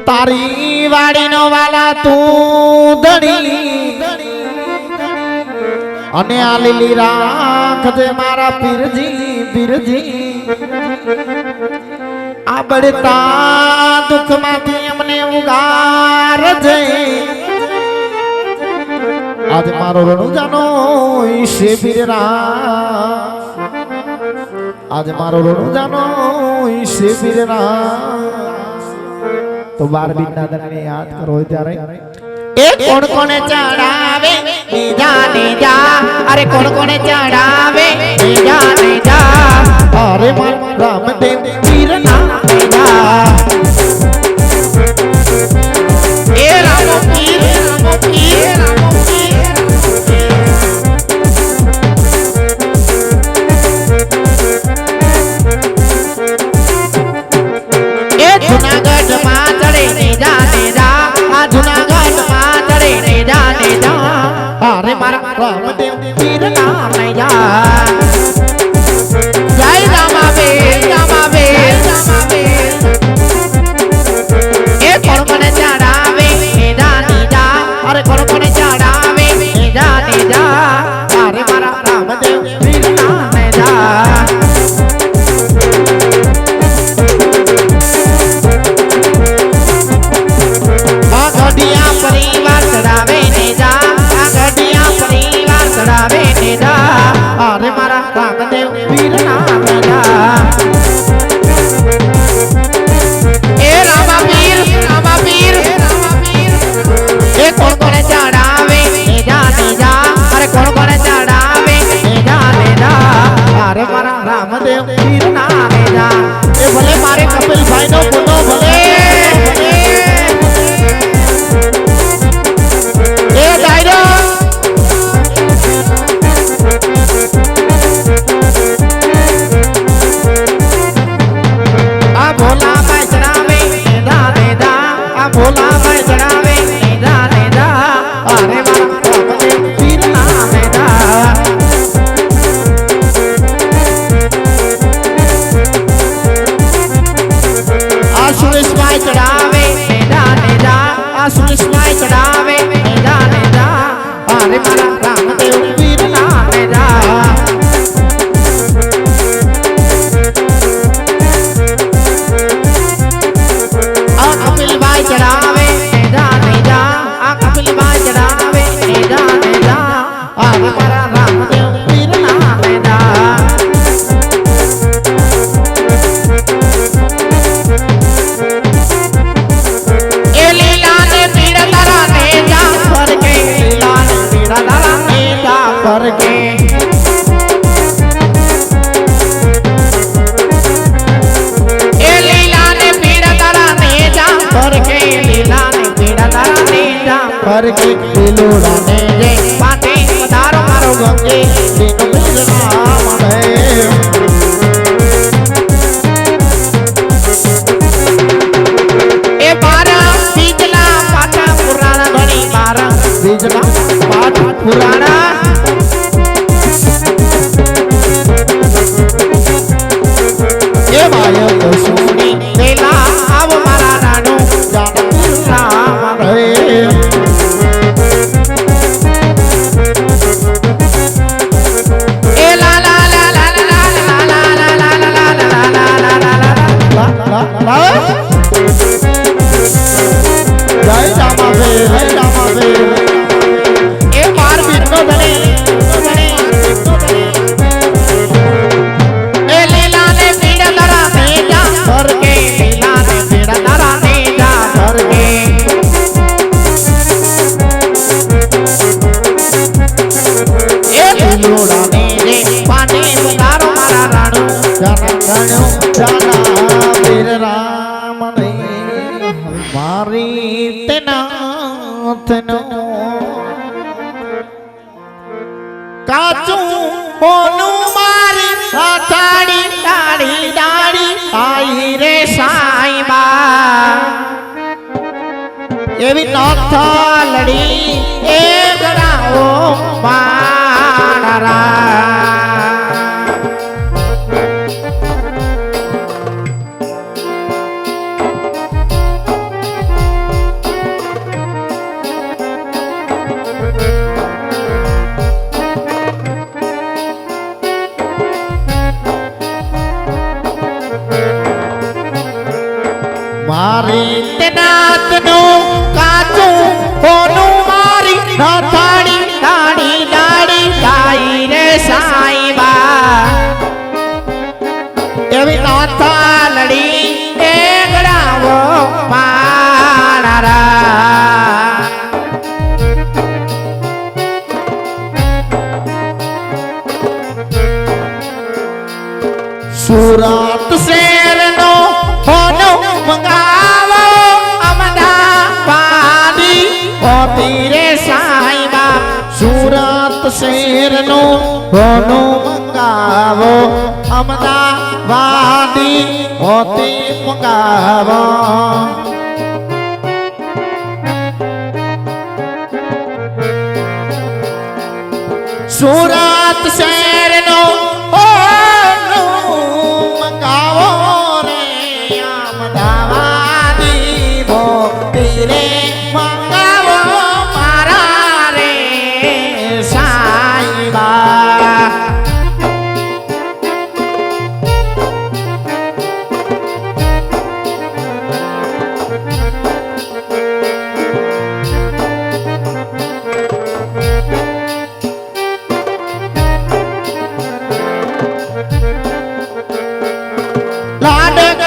તારી વાડીનો વાલા તું ધણી અને આ લીલી રાખજે મારા પીરજી પીરજી આ બળતા દુઃખમાંથી અમને ઉગાર જય આજ મારો રણુજાનો ઈશે બિરરા આજે મારો રણુજાનો ઈશે બિરરા तो बार भी दादर ने याद करो जा रहे एक कौन कौन चढ़ावे? नीजा नीजा अरे, कौन कौन चढ़ावे? नीजा नीजा अरे, मन राम देव वीर ना नीजा ए, राम वीर राम એ ભલે મારે કપિલભાઈ નો Yeah. કાચું હોનું મારી અથાડી ડાળી ડાળી આઈ રે સાઈબા. એવી નથ લડી એ ગણાઓ મારા. એવી લડી એ ગળાવો પાણારા સુરત શેર નો હોનો મંગાવો, અમદાવાદી હોતી રે સાઈબા સુરત શેર નો હોનો મંગાવો, અમદાવાદ વાડી હોતી પગાવ સુરત સે Lord,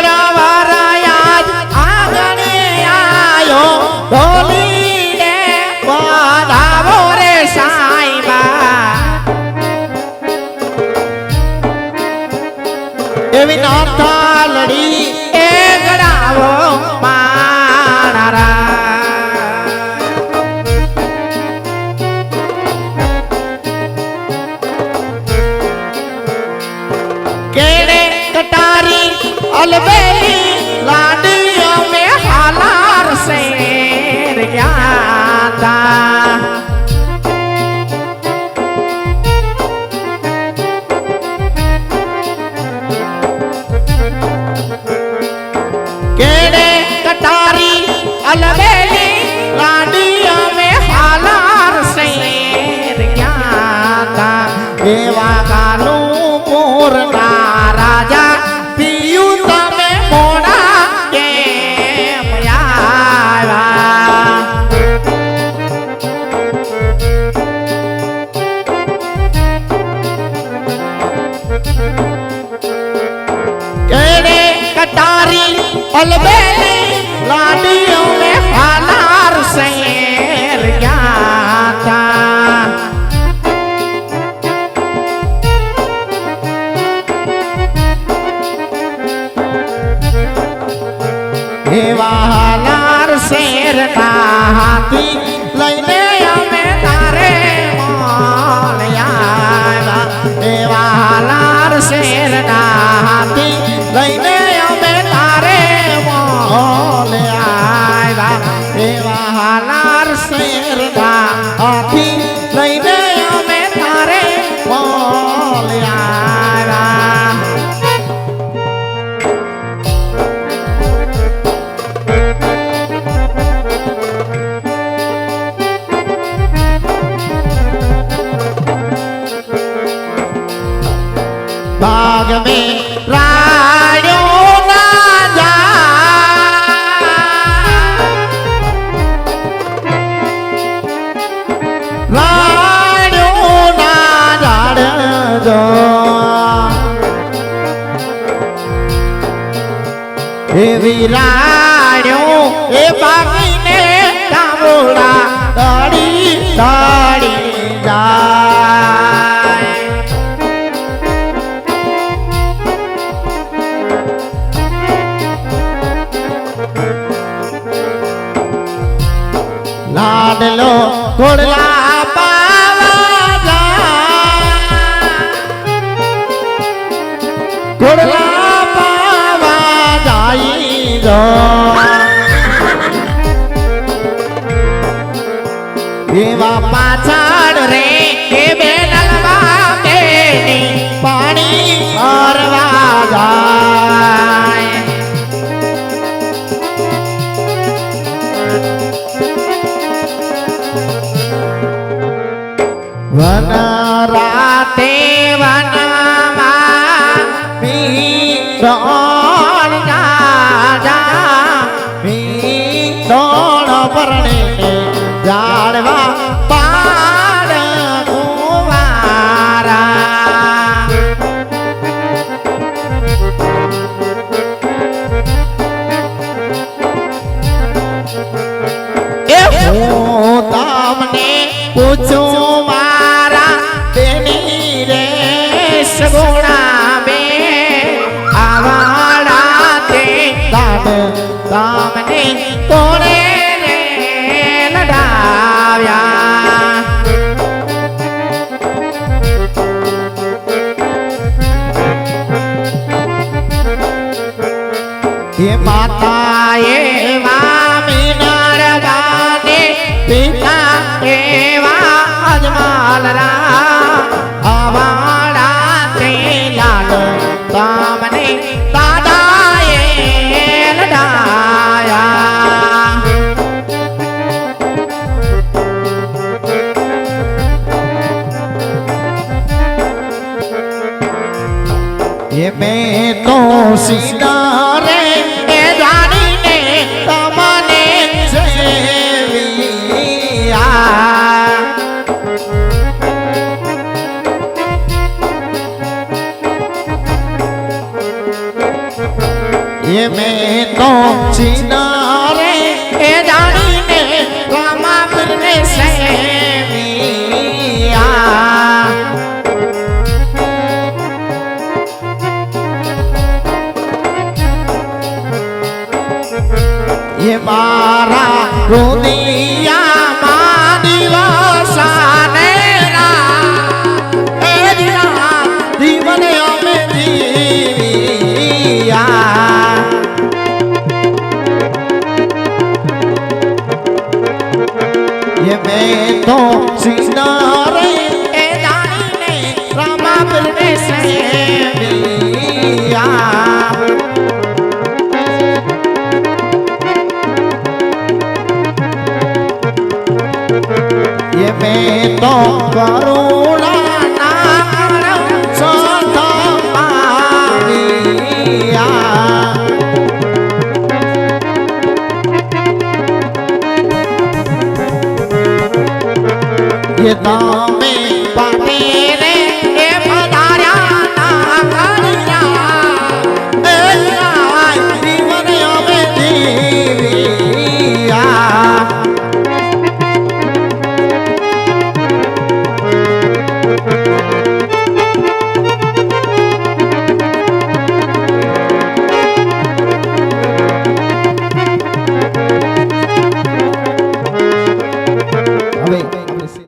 કટારી અલબેલી લાડીઓ મે હાલાર શેર ગયા તા એવા હાલાર શેર ના હાથી એવી રાણ્યું એ બાપીને તામોડા તળી તળી જાય. લાડલો ઘોડલા Mana? 别拔 એ મેં તો જીના રે એ જાણીને રામાપીરને મારા રોની મને તો કરુણા ના સદ પાવ્યા એ તો